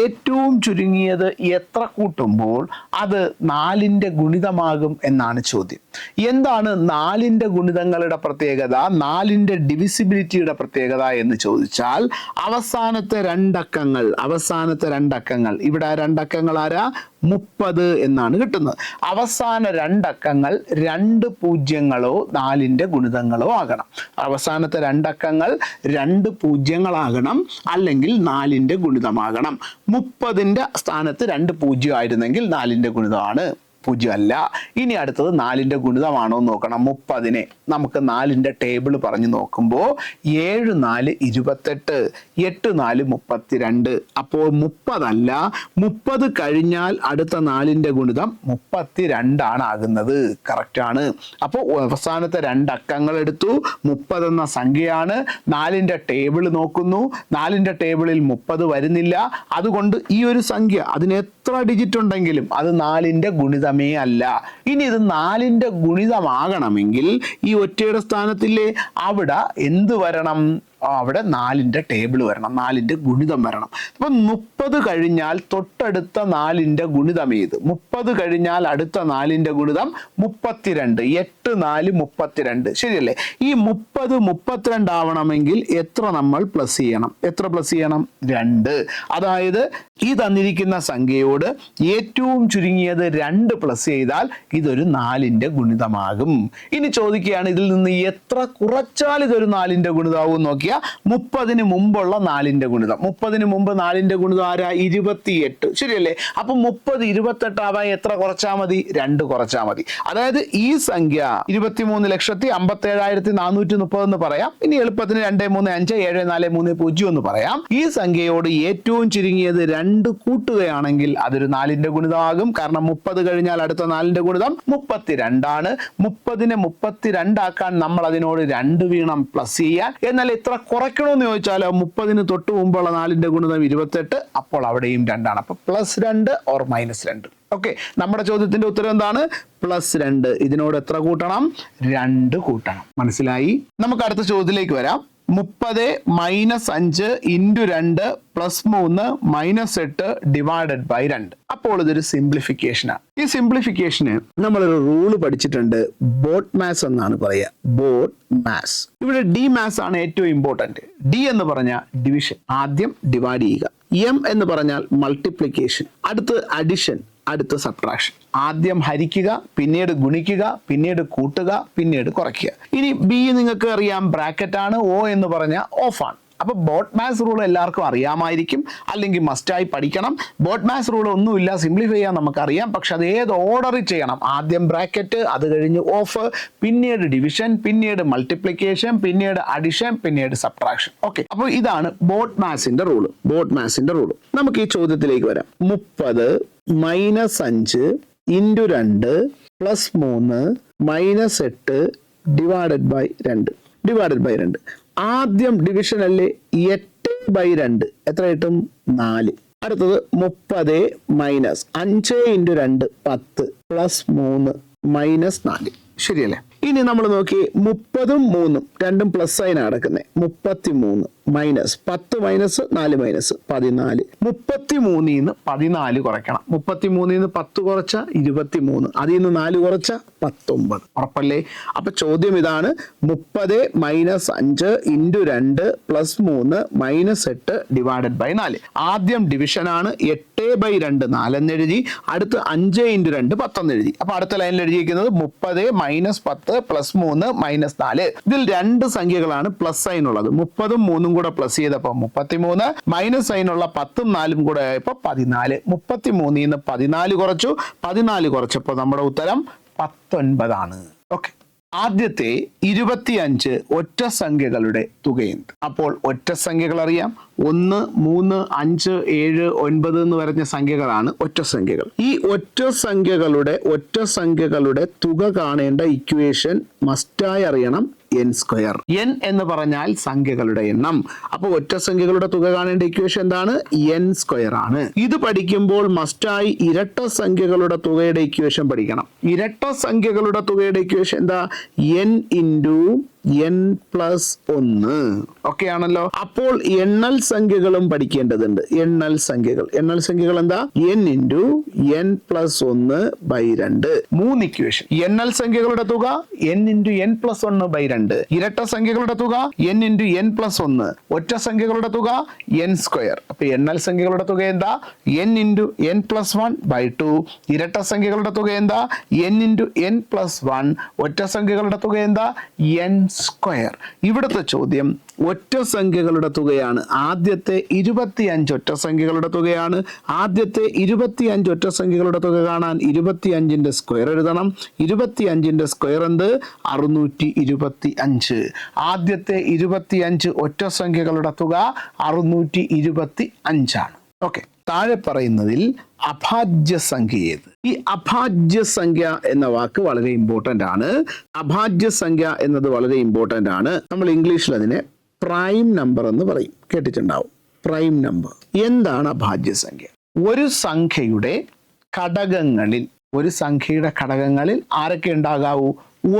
ഏറ്റവും ചുരുങ്ങിയത് എത്ര കൂട്ടുമ്പോൾ അത് നാലിന്റെ ഗുണിതമാകും എന്നാണ് ചോദ്യം. എന്താണ് നാലിന്റെ ഗുണിതങ്ങളുടെ പ്രത്യേകത? നാലിന്റെ ഡിവിസിബിലിറ്റിയുടെ പ്രത്യേകത എന്ന് ചോദിച്ചാൽ അവസാനത്തെ രണ്ടക്കങ്ങൾ അവസാനത്തെ രണ്ടക്കങ്ങൾ. ഇവിടെ രണ്ടക്കങ്ങൾ ആരാ? മുപ്പത് എന്നാണ് കിട്ടുന്നത്. അവസാന രണ്ടക്കങ്ങൾ രണ്ട് പൂജ്യങ്ങളോ നാലിന്റെ ഗുണിതങ്ങളോ ആകണം. അവസാനത്തെ രണ്ടക്കങ്ങൾ രണ്ട് പൂജ്യങ്ങളാകണം അല്ലെങ്കിൽ നാലിന്റെ ഗുണിതമാകണം. മുപ്പതിന്റെ സ്ഥാനത്ത് രണ്ട് പൂജ്യം ആയിരുന്നെങ്കിൽ നാലിന്റെ ഗുണിതമാണ്. പൂജ്യം അല്ല ഇനി അടുത്തത് നാലിന്റെ ഗുണിതമാണോ എന്ന് നോക്കണം. മുപ്പതിനെ നമുക്ക് നാലിന്റെ ടേബിൾ പറഞ്ഞു നോക്കുമ്പോൾ ഏഴ് നാല് ഇരുപത്തെട്ട് എട്ട് നാല് മുപ്പത്തിരണ്ട്. അപ്പോൾ മുപ്പതല്ല മുപ്പത് കഴിഞ്ഞാൽ അടുത്ത നാലിന്റെ ഗുണിതം മുപ്പത്തിരണ്ടാണ് ആകുന്നത് കറക്റ്റാണ് അപ്പോൾ അവസാനത്തെ രണ്ട് അക്കങ്ങൾ എടുത്തു. മുപ്പത് എന്ന സംഖ്യയാണ്. നാലിന്റെ ടേബിൾ നോക്കുന്നു. നാലിന്റെ ടേബിളിൽ മുപ്പത് വരുന്നില്ല. അതുകൊണ്ട് ഈ ഒരു സംഖ്യ അതിന് എത്ര ഡിജിറ്റ് ഉണ്ടെങ്കിലും അത് നാലിന്റെ ഗുണിതമേ അല്ല. ഇനി ഇത് നാലിന്റെ ഗുണിതമാകണമെങ്കിൽ ഈ ഒറ്റയുടെ സ്ഥാനത്തില്ലേ? അവിടെ എന്ത് വരണം? അവിടെ നാലിന്റെ ടേബിൾ വരണം നാലിന്റെ ഗുണിതം വരണം. അപ്പോൾ മുപ്പത് കഴിഞ്ഞാൽ തൊട്ടടുത്ത നാലിന്റെ ഗുണിതം ഏത്? മുപ്പത് കഴിഞ്ഞാൽ അടുത്ത നാലിന്റെ ഗുണിതം മുപ്പത്തിരണ്ട്. എട്ട് നാല് മുപ്പത്തിരണ്ട്. ശരിയല്ലേ? ഈ മുപ്പത് മുപ്പത്തിരണ്ട് ആവണമെങ്കിൽ എത്ര നമ്മൾ പ്ലസ് ചെയ്യണം? എത്ര പ്ലസ് ചെയ്യണം? രണ്ട്. അതായത് ഈ തന്നിരിക്കുന്ന സംഖ്യയോട് ഏറ്റവും ചുരുങ്ങിയത് രണ്ട് പ്ലസ് ചെയ്താൽ ഇതൊരു നാലിന്റെ ഗുണിതമാകും. ഇനി ചോദിക്കുകയാണ് ഇതിൽ നിന്ന് എത്ര കുറച്ചാൽ ഇതൊരു നാലിന്റെ ഗുണിതമാകും നോക്കിയാൽ മുപ്പതിന് മുമ്പുള്ള നാലിന്റെ ഗുണിതം. മുപ്പതിന് മുമ്പ് നാലിന്റെ ഗുണിതം ആരാ? ഇരുപത്തിയെട്ട്. ശരിയല്ലേ? അപ്പം മുപ്പത് ഇരുപത്തെട്ട് ആവാൻ എത്ര കുറച്ചാൽ മതി? രണ്ട് കുറച്ചാൽ മതി. അതായത് ഈ സംഖ്യ ഇരുപത്തിമൂന്ന് ലക്ഷത്തി അമ്പത്തി ഏഴായിരത്തി നാനൂറ്റി മുപ്പത് എന്ന് പറയാം. ഇനി എളുപ്പത്തിന് രണ്ട് മൂന്ന് അഞ്ച് ഏഴ് നാല് മൂന്ന് പൂജ്യം എന്ന് പറയാം. ഈ സംഖ്യയോട് ഏറ്റവും ചുരുങ്ങിയത് രണ്ട് കൂട്ടുകയാണെങ്കിൽ അതൊരു നാലിന്റെ ഗുണിതമാകും. കാരണം മുപ്പത് കഴിഞ്ഞാൽ അടുത്ത നാലിന്റെ ഗുണിതം മുപ്പത്തിരണ്ടാണ്. മുപ്പതിനെ മുപ്പത്തിരണ്ടാക്കാൻ നമ്മൾ അതിനോട് രണ്ട് വീണം പ്ലസ് ചെയ്യാൻ. എന്നാൽ എത്ര കുറയ്ക്കണമെന്ന് ചോദിച്ചാൽ മുപ്പതിന് തൊട്ട് മുമ്പുള്ള നാലിന്റെ ഗുണിതം ഇരുപത്തെട്ട് അപ്പോൾ അവിടെയും രണ്ടാണ്. അപ്പോൾ പ്ലസ് രണ്ട് ഓർ മൈനസ് രണ്ട്. ഓക്കെ നമ്മുടെ ചോദ്യത്തിന്റെ ഉത്തരം എന്താണ്? പ്ലസ് രണ്ട്. ഇതിനോട് എത്ര കൂട്ടണം? രണ്ട് കൂട്ടണം. മനസ്സിലായി? നമുക്ക് അടുത്ത ചോദ്യത്തിലേക്ക് വരാം. മുപ്പത് മൈനസ് അഞ്ച് ഇന്റു രണ്ട് പ്ലസ് മൂന്ന് മൈനസ് എട്ട് ഡിവൈഡഡ് ബൈ രണ്ട്. അപ്പോൾ ഇതൊരു സിംപ്ലിഫിക്കേഷനാണ് ഈ സിംപ്ലിഫിക്കേഷന് നമ്മളൊരു റൂൾ പഠിച്ചിട്ടുണ്ട് ബോട്ട് മാസ് എന്നാണ് പറയുക. ബോട്ട് മാസ് ഇവിടെ ഡി മാസ് ആണ് ഏറ്റവും ഇമ്പോർട്ടന്റ് ഡി എന്ന് പറഞ്ഞാൽ ഡിവിഷൻ ആദ്യം ഡിവൈഡ് ചെയ്യുക. എം എന്ന് പറഞ്ഞാൽ മൾട്ടിപ്ലിക്കേഷൻ അടുത്ത് അഡിഷൻ അടുത്ത സബ്ട്രാക്ഷൻ ആദ്യം ഹരിക്കുക പിന്നീട് ഗുണിക്കുക പിന്നീട് കൂട്ടുക പിന്നീട് കുറയ്ക്കുക. ഇനി ബി നിങ്ങൾക്ക് അറിയാം ബ്രാക്കറ്റ് ആണ് ഒ എന്ന് പറഞ്ഞാൽ ഓഫ് ആണ്. അപ്പൊ ബോട്ട് റൂൾ എല്ലാവർക്കും അറിയാമായിരിക്കും. അല്ലെങ്കിൽ മസ്റ്റായി പഠിക്കണം. ബോട്ട് റൂൾ ഒന്നുമില്ല സിംപ്ലിഫൈ ചെയ്യാൻ നമുക്കറിയാം. പക്ഷെ അത് ഏത് ഓർഡറിൽ ചെയ്യണം? ആദ്യം ബ്രാക്കറ്റ് അത് കഴിഞ്ഞ് ഓഫ് പിന്നീട് ഡിവിഷൻ പിന്നീട് മൾട്ടിപ്ലിക്കേഷൻ പിന്നീട് അഡിഷൻ പിന്നീട് സബ്ട്രാക്ഷൻ ഓക്കെ അപ്പോൾ ഇതാണ് ബോട്ട് മാസിന്റെ റൂൾ ബോട്ട് മാസിന്റെ റൂൾ നമുക്ക് ഈ ചോദ്യത്തിലേക്ക് വരാം. മുപ്പത് മൈനസ് അഞ്ച് ഇന്റു രണ്ട് പ്ലസ് മൂന്ന് മൈനസ് എട്ട് ഡിവൈഡഡ് ബൈ രണ്ട്. ഡിവൈഡഡ് ബൈ രണ്ട്. ആദ്യം ഡിവിഷൻ അല്ലേ? എട്ട് ബൈ രണ്ട്. എത്ര കിട്ടും? നാല്. അടുത്തത് മുപ്പത് മൈനസ് അഞ്ച് ഇന്റു രണ്ട് പത്ത് പ്ലസ് മൂന്ന് മൈനസ് നാല്. ശരിയല്ലേ? ഇനി നമ്മൾ നോക്കി മുപ്പതും മൂന്നും രണ്ടും പ്ലസ് സൈൻ നടക്കുന്നത് മുപ്പത്തി മൂന്ന് മൈനസ് പത്ത് മൈനസ് നാല് മൈനസ് പതിനാല്. മുപ്പത്തി മൂന്നിൽ നിന്ന് പതിനാല് കുറയ്ക്കണം. മുപ്പത്തി മൂന്നിൽ നിന്ന് പത്ത് കുറച്ച ഇരുപത്തി മൂന്ന് അതിൽ നിന്ന് നാല് കുറച്ച പത്തൊമ്പത്. ഉറപ്പല്ലേ? അപ്പൊ ചോദ്യം ഇതാണ്. മുപ്പത് മൈനസ് അഞ്ച് ഇന്റു രണ്ട് പ്ലസ് മൂന്ന് മൈനസ് എട്ട് ഡിവൈഡഡ് ബൈ നാല്. ആദ്യം ഡിവിഷൻ ആണ്. എട്ട് ബൈ രണ്ട് നാലെന്ന് എഴുതി അടുത്ത് അഞ്ച് ഇന്റു രണ്ട് പത്തൊന്ന് എഴുതി അപ്പൊ അടുത്ത ലൈനിൽ എഴുതിയിരിക്കുന്നത് മുപ്പത് മൈനസ് പത്ത് പ്ലസ് മൂന്ന് മൈനസ് നാല്. ഇതിൽ രണ്ട് സംഖ്യകളാണ് പ്ലസ് സൈൻ ഉള്ളത്. മുപ്പതും മൂന്നും കൂടെ പ്ലസ് ചെയ്തപ്പോൾ മുപ്പത്തിമൂന്ന് മൈനസ് സൈൻ ഉള്ള പത്തും നാലും കൂടെ ആയപ്പോൾ പതിനാല്. മുപ്പത്തി മൂന്നിൽ നിന്ന് പതിനാല് കുറച്ചു. പതിനാല് കുറച്ചപ്പോൾ നമ്മുടെ ഉത്തരം പത്തൊൻപതാണ്. ഓക്കെ ആദ്യത്തെ ഇരുപത്തിയഞ്ച് ഒറ്റ സംഖ്യകളുടെ തുകയുണ്ട്. അപ്പോൾ ഒറ്റ സംഖ്യകൾ അറിയാം. ഒന്ന് മൂന്ന് അഞ്ച് ഏഴ് ഒൻപത് എന്ന് പറഞ്ഞ സംഖ്യകളാണ് ഒറ്റ സംഖ്യകൾ. ഈ ഒറ്റ സംഖ്യകളുടെ ഒറ്റ സംഖ്യകളുടെ തുക കാണേണ്ട ഇക്വേഷൻ മസ്റ്റായി അറിയണം. എൻ സ്ക്വയർ എൻ എന്ന് പറഞ്ഞാൽ സംഖ്യകളുടെ എണ്ണം. അപ്പോൾ ഒറ്റ സംഖ്യകളുടെ തുക കാണേണ്ട ഇക്വേഷൻ എന്താണ്? എൻ സ്ക്വയർ ആണ്. ഇത് പഠിക്കുമ്പോൾ മസ്റ്റായി ഇരട്ട സംഖ്യകളുടെ തുകയുടെ ഇക്വേഷൻ പഠിക്കണം. ഇരട്ട സംഖ്യകളുടെ തുകയുടെ ഇക്വേഷൻ എന്താ? എൻ ഇന്റു എൻ പ്ലസ് ഒന്ന്. ഓക്കെ ആണല്ലോ. അപ്പോൾ എണ്ണൽ സംഖ്യകളും പഠിക്കേണ്ടതുണ്ട്. എണ്ണൽ സംഖ്യകൾ. എണ്ണൽ സംഖ്യകൾ എന്താ? എൻ ഇന്റു എൻ പ്ലസ് ഒന്ന് ബൈ രണ്ട്. മൂന്ന് ഇക്വേഷൻ എണ്ണൽ സംഖ്യകളുടെ തുക എൻ ഇന്റു എൻ പ്ലസ് ഒന്ന് ബൈ രണ്ട്. ഇരട്ട സംഖ്യകളുടെ തുക എൻ ഇന്റു എൻ പ്ലസ് ഒന്ന്. ഒറ്റ സംഖ്യകളുടെ തുക എൻ സ്ക്വയർ അപ്പൊ എണ്ണൽ സംഖ്യകളുടെ തുക എന്താ? N into N plus one by two ഇരട്ട സംഖ്യകളുടെ തുക എന്താ? N into N plus one ഒറ്റ സംഖ്യകളുടെ തുക എന്താ? N square. ഇവിടുത്തെ ചോദ്യം ഒറ്റ സംഖ്യകളുടെ തുകയാണ്. ആദ്യത്തെ ഇരുപത്തിയഞ്ച് ഒറ്റ സംഖ്യകളുടെ തുകയാണ്. ആദ്യത്തെ ഇരുപത്തിയഞ്ച് ഒറ്റ സംഖ്യകളുടെ തുക കാണാൻ ഇരുപത്തിയഞ്ചിന്റെ സ്ക്വയർ എഴുതണം. ഇരുപത്തിയഞ്ചിന്റെ സ്ക്വയർ എന്ത്? അറുന്നൂറ്റി ഇരുപത്തി അഞ്ച് ആദ്യത്തെ ഇരുപത്തിയഞ്ച് ഒറ്റ സംഖ്യകളുടെ തുക അറുന്നൂറ്റി ഇരുപത്തി അഞ്ചാണ് ഓക്കെ. താഴെ പറയുന്നതിൽ അഭാജ്യ സംഖ്യ ഏത് ഈ അഭാജ്യ സംഖ്യ എന്ന വാക്ക് വളരെ ഇമ്പോർട്ടന്റ് ആണ്. അഭാജ്യ സംഖ്യ എന്നത് വളരെ ഇമ്പോർട്ടന്റ് ആണ്. നമ്മൾ ഇംഗ്ലീഷിൽ അതിനെ പ്രൈം നമ്പർ എന്ന് പറയും. കേട്ടിട്ടുണ്ടാവും. പ്രൈം നമ്പർ എന്താണ് അഭാജ്യ സംഖ്യ? ഒരു സംഖ്യയുടെ ഘടകങ്ങളിൽ ഒരു സംഖ്യയുടെ ഘടകങ്ങളിൽ ആരൊക്കെ ഉണ്ടാകാവൂ?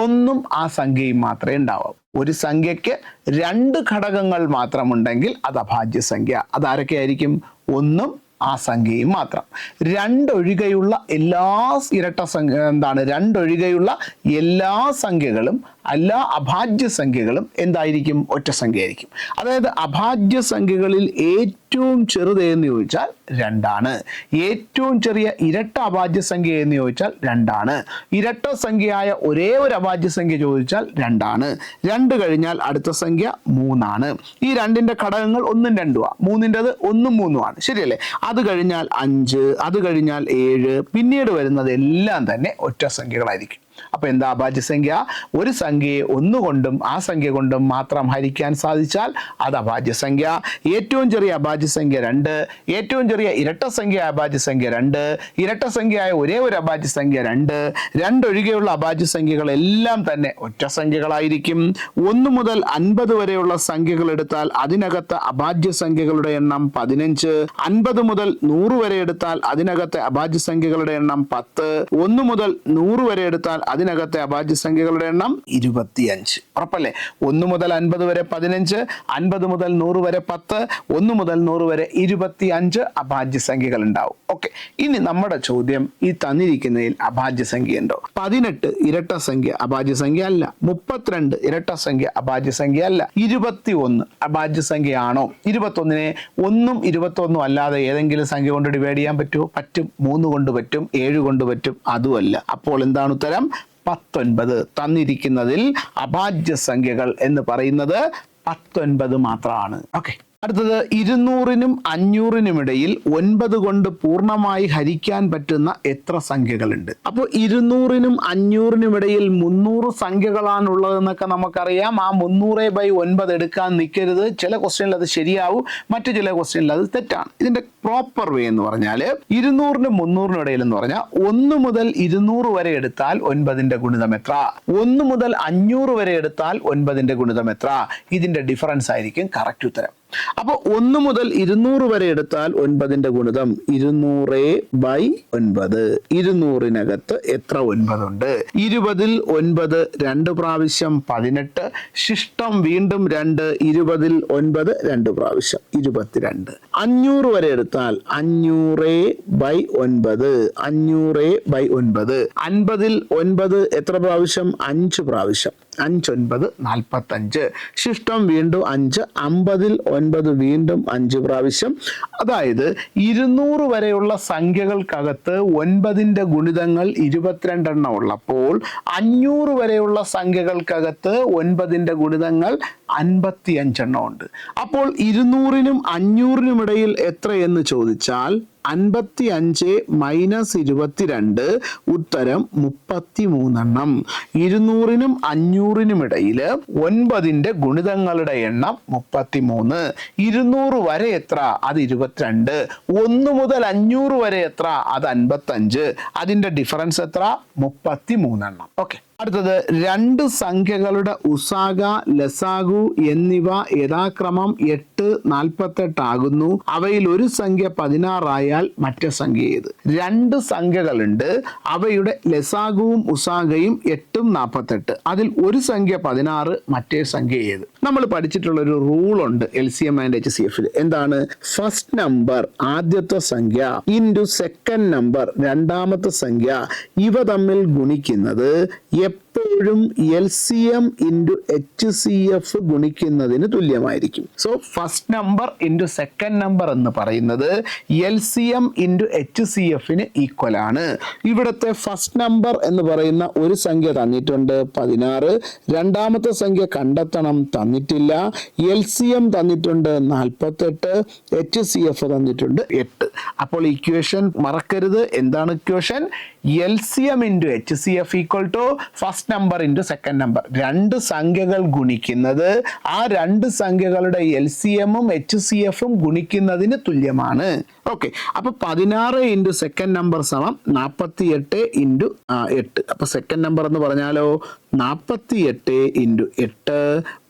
ഒന്നും ആ സംഖ്യയും മാത്രമേ ഉണ്ടാവൂ ഒരു സംഖ്യയ്ക്ക് രണ്ട് ഘടകങ്ങൾ മാത്രമുണ്ടെങ്കിൽ അത് അഭാജ്യ സംഖ്യ. അതാരൊക്കെ ആയിരിക്കും? ഒന്നും ആ സംഖ്യയും മാത്രം. രണ്ടൊഴികെയുള്ള എല്ലാ ഇരട്ട സംഖ്യ എന്താണ്? രണ്ടൊഴികെയുള്ള എല്ലാ സംഖ്യകളും എല്ലാ അഭാജ്യ സംഖ്യകളും എന്തായിരിക്കും? ഒറ്റ സംഖ്യയായിരിക്കും. അതായത് അഭാജ്യ സംഖ്യകളിൽ ഏറ്റവും ചെറുത് എന്ന് ചോദിച്ചാൽ രണ്ടാണ്. ഏറ്റവും ചെറിയ ഇരട്ട അഭാജ്യ സംഖ്യ എന്ന് ചോദിച്ചാൽ രണ്ടാണ്. ഇരട്ട സംഖ്യയായ ഒരേ ഒരു അഭാജ്യ സംഖ്യ ചോദിച്ചാൽ രണ്ടാണ്. രണ്ട് കഴിഞ്ഞാൽ അടുത്ത സംഖ്യ മൂന്നാണ്. ഈ രണ്ടിന്റെ ഘടകങ്ങൾ ഒന്നും രണ്ടുമാണ് മൂന്നിന്റെത് ഒന്നും മൂന്നുമാണ്. ശരിയല്ലേ? അത് കഴിഞ്ഞാൽ അഞ്ച് അത് കഴിഞ്ഞാൽ ഏഴ് പിന്നീട് വരുന്നത് എല്ലാം തന്നെ ഒറ്റ സംഖ്യകളായിരിക്കും. അപ്പൊ എന്താ അഭാജ്യസംഖ്യ? ഒരു സംഖ്യയെ ഒന്നുകൊണ്ടും ആ സംഖ്യ കൊണ്ടും മാത്രം ഹരിക്കാൻ സാധിച്ചാൽ അത് അഭാജ്യസംഖ്യ. ഏറ്റവും ചെറിയ അഭാജ്യസംഖ്യ രണ്ട്. ഏറ്റവും ചെറിയ ഇരട്ട സംഖ്യ അഭാജ്യ സംഖ്യ രണ്ട്. ഇരട്ട സംഖ്യയായ ഒരേ ഒരു അഭാജ്യസംഖ്യ രണ്ട്. രണ്ടൊഴികെയുള്ള അഭാജ്യ സംഖ്യകളെല്ലാം തന്നെ ഒറ്റ സംഖ്യകളായിരിക്കും. ഒന്ന് മുതൽ അൻപത് വരെയുള്ള സംഖ്യകൾ എടുത്താൽ അതിനകത്ത് അഭാജ്യസംഖ്യകളുടെ എണ്ണം പതിനഞ്ച്. അൻപത് മുതൽ നൂറ് വരെ എടുത്താൽ അതിനകത്തെ അഭാജ്യസംഖ്യകളുടെ എണ്ണം പത്ത്. ഒന്ന് മുതൽ നൂറ് വരെ എടുത്താൽ അതിനകത്തെ അഭാജ്യ സംഖ്യകളുടെ എണ്ണം ഇരുപത്തിയഞ്ച്. ഉറപ്പല്ലേ? ഒന്ന് മുതൽ അൻപത് വരെ പതിനഞ്ച് അൻപത് മുതൽ നൂറ് വരെ പത്ത് ഒന്ന് മുതൽ നൂറ് വരെ ഇരുപത്തി അഞ്ച് അഭാജ്യ സംഖ്യകൾ ഉണ്ടാവും ഓക്കെ. ഇനി നമ്മുടെ ചോദ്യം ഈ തന്നിരിക്കുന്നതിൽ അഭാജ്യ സംഖ്യ ഉണ്ടോ? പതിനെട്ട് ഇരട്ട സംഖ്യ അഭാജ്യ സംഖ്യ അല്ല. മുപ്പത്തിരണ്ട് ഇരട്ട സംഖ്യ അഭാജ്യ സംഖ്യ അല്ല. ഇരുപത്തി ഒന്ന് അഭാജ്യ സംഖ്യയാണോ ഇരുപത്തൊന്നിനെ ഒന്നും ഇരുപത്തൊന്നും അല്ലാതെ ഏതെങ്കിലും സംഖ്യ കൊണ്ട് ഡിവൈഡ് ചെയ്യാൻ പറ്റുമോ? പറ്റും. മൂന്ന് കൊണ്ട് പറ്റും ഏഴ് കൊണ്ട് പറ്റും അതുമല്ല. അപ്പോൾ എന്താണ് ഉത്തരം? പത്തൊൻപത് തന്നിരിക്കുന്നതിൽ അഭാജ്യ സംഖ്യകൾ എന്ന് പറയുന്നത് പത്തൊൻപത് മാത്രമാണ്. ഓക്കെ അടുത്തത് ഇരുന്നൂറിനും അഞ്ഞൂറിനും ഇടയിൽ ഒൻപത് കൊണ്ട് പൂർണമായി ഹരിക്കാൻ പറ്റുന്ന എത്ര സംഖ്യകളുണ്ട്? അപ്പോൾ ഇരുന്നൂറിനും അഞ്ഞൂറിനും ഇടയിൽ മുന്നൂറ് സംഖ്യകളാണ് ഉള്ളതെന്നൊക്കെ നമുക്കറിയാം. ആ മുന്നൂറ് ബൈ ഒൻപത് എടുക്കാൻ നിൽക്കരുത് ചില ക്വസ്റ്റ്യനിൽ അത് ശരിയാവും. മറ്റു ചില ക്വസ്റ്റ്യനിൽ അത് തെറ്റാണ്. ഇതിന്റെ പ്രോപ്പർ വേ എന്ന് പറഞ്ഞാൽ ഇരുന്നൂറിനും മുന്നൂറിനും ഇടയിൽ എന്ന് പറഞ്ഞാൽ ഒന്ന് മുതൽ ഇരുന്നൂറ് വരെ എടുത്താൽ ഒൻപതിന്റെ ഗുണിതം എത്ര? ഒന്ന് മുതൽ അഞ്ഞൂറ് വരെ എടുത്താൽ ഒൻപതിന്റെ ഗുണിതം എത്ര? ഇതിന്റെ ഡിഫറൻസ് ആയിരിക്കും കറക്റ്റ് ഉത്തരം. അപ്പോൾ ഒന്ന് മുതൽ ഇരുന്നൂറ് വരെ എടുത്താൽ ഒൻപതിന്റെ ഗുണിതം ഇരുന്നൂറ് ബൈ ഒൻപത്. ഇരുന്നൂറിനകത്ത് എത്ര ഒൻപതുണ്ട്? ഇരുപതിൽ ഒൻപത് രണ്ട് പ്രാവശ്യം പതിനെട്ട് ശിഷ്ടം വീണ്ടും രണ്ട് ഇരുപതിൽ ഒൻപത് രണ്ട് പ്രാവശ്യം ഇരുപത്തിരണ്ട്. അഞ്ഞൂറ് വരെ എടുത്താൽ അഞ്ഞൂറ് ബൈ ഒൻപത് അഞ്ഞൂറ് ബൈ ഒൻപത്. അൻപതിൽ ഒൻപത് എത്ര പ്രാവശ്യം? അഞ്ച് പ്രാവശ്യം. അഞ്ചൊൻപത് നാൽപ്പത്തഞ്ച്. ശിഷ്ടം വീണ്ടും അഞ്ച് അമ്പതിൽ ഒൻപത് വീണ്ടും അഞ്ച് പ്രാവശ്യം. അതായത് ഇരുന്നൂറ് വരെയുള്ള സംഖ്യകൾക്കകത്ത് ഒൻപതിന്റെ ഗുണിതങ്ങൾ ഇരുപത്തിരണ്ടെണ്ണം ഉള്ളപ്പോൾ അഞ്ഞൂറ് വരെയുള്ള സംഖ്യകൾക്കകത്ത് ഒൻപതിന്റെ ഗുണിതങ്ങൾ അൻപത്തി അഞ്ചെണ്ണം ഉണ്ട്. അപ്പോൾ ഇരുന്നൂറിനും അഞ്ഞൂറിനും ഇടയിൽ എത്രയെന്ന് ചോദിച്ചാൽ അൻപത്തി അഞ്ച് മൈനസ് ഇരുപത്തിരണ്ട് ഉത്തരം മുപ്പത്തി മൂന്നെണ്ണം ഇരുന്നൂറിനും അഞ്ഞൂറിനും ഇടയിൽ ഒൻപതിന്റെ ഗുണിതങ്ങളുടെ എണ്ണം മുപ്പത്തി മൂന്ന് ഇരുന്നൂറ് വരെ എത്ര? അത് ഇരുപത്തിരണ്ട്. ഒന്ന് മുതൽ അഞ്ഞൂറ് വരെ എത്ര? അത് അൻപത്തഞ്ച് അതിന്റെ ഡിഫറൻസ് എത്ര? മുപ്പത്തി മൂന്നെണ്ണം ഓക്കെ അടുത്തത് രണ്ട് സംഖ്യകളുടെ ഉസാഗ ലസാഗു എന്നിവ യഥാക്രമം എട്ട് നാൽപ്പത്തെട്ടാകുന്നു. അവയിൽ ഒരു സംഖ്യ പതിനാറായാൽ മറ്റേ സംഖ്യ ഏത്? രണ്ട് സംഖ്യകളുണ്ട്. അവയുടെ ലസാഗുവും ഉസാഗയും എട്ടും നാൽപ്പത്തെട്ട്. അതിൽ ഒരു സംഖ്യ പതിനാറ് മറ്റേ സംഖ്യ ഏത്? നമ്മൾ പഠിച്ചിട്ടുള്ള ഒരു റൂൾ ഉണ്ട് L C M and H C എഫിൽ എന്താണ്? ഫസ്റ്റ് നമ്പർ ആദ്യത്തെ സംഖ്യ ഇന്റു സെക്കൻഡ് നമ്പർ രണ്ടാമത്തെ സംഖ്യ. ഇവ തമ്മിൽ ഗുണിക്കുന്നത് skip എപ്പോഴും L C M into H C F ഗുണിക്കുന്നതിന് തുല്യമായിരിക്കും. So first number into second number എന്ന് പറയുന്നത് L C M into H C എഫിന് ഈക്വൽ ആണ്. ഇവിടുത്തെ ഫസ്റ്റ് നമ്പർ എന്ന് പറയുന്ന ഒരു സംഖ്യ തന്നിട്ടുണ്ട്. പതിനാറ്. രണ്ടാമത്തെ സംഖ്യ കണ്ടെത്തണം തന്നിട്ടില്ല. എൽ സി എം തന്നിട്ടുണ്ട് നാൽപ്പത്തെട്ട് എച്ച് സി എഫ് തന്നിട്ടുണ്ട് എട്ട്. അപ്പോൾ ഇക്വേഷൻ മറക്കരുത്. എന്താണ് equation L C M into H C F equal to first number into second number രണ്ട് സംഖ്യകൾ ഗുണിക്കുന്നത് ആ രണ്ട് സംഖ്യകളുടെ എൽ സി എമ്മും എച്ച് സി എഫും ഗുണിക്കുന്നതിന് തുല്യമാണ്. ഓക്കെ അപ്പോൾ പതിനാറ് ഇന്റു സെക്കൻഡ് നമ്പർ സമം നാൽപ്പത്തി എട്ട് ഇന്റു എട്ട്. അപ്പൊ സെക്കൻഡ് നമ്പർ എന്ന് പറഞ്ഞാലോ നാൽപ്പത്തി എട്ട് ഇന്റു എട്ട്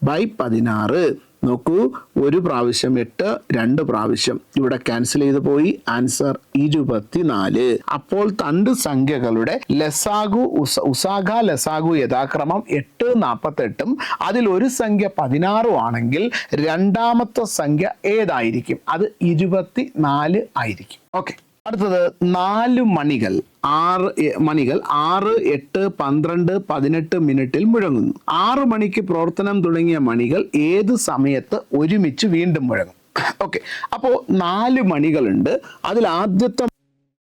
ബൈ പതിനാറ്. നോക്കൂ ഒരു പ്രാവശ്യം എട്ട് രണ്ട് പ്രാവശ്യം. ഇവിടെ ക്യാൻസൽ ചെയ്തു പോയി. ആൻസർ ഇരുപത്തിനാല്. അപ്പോൾ തണ്ട് സംഖ്യകളുടെ ലസാഗു ഉസ ഉസാഗ ലസാഗു യഥാക്രമം എട്ട് നാൽപ്പത്തെട്ടും അതിൽ ഒരു സംഖ്യ പതിനാറും ആണെങ്കിൽ രണ്ടാമത്തെ സംഖ്യ ഏതായിരിക്കും? അത് ഇരുപത്തി നാല് ആയിരിക്കും. ഓക്കെ അടുത്തത് നാല് മണികൾ ആറ് മണികൾ ആറ് എട്ട് പന്ത്രണ്ട് പതിനെട്ട് മിനിറ്റിൽ മുഴങ്ങുന്നു. ആറ് മണിക്ക് പ്രവർത്തനം തുടങ്ങിയ മണികൾ ഏത് സമയത്ത് ഒരുമിച്ച് വീണ്ടും മുഴങ്ങും? ഓക്കെ. അപ്പോൾ നാല് മണികളുണ്ട്. അതിൽ ആദ്യത്തെ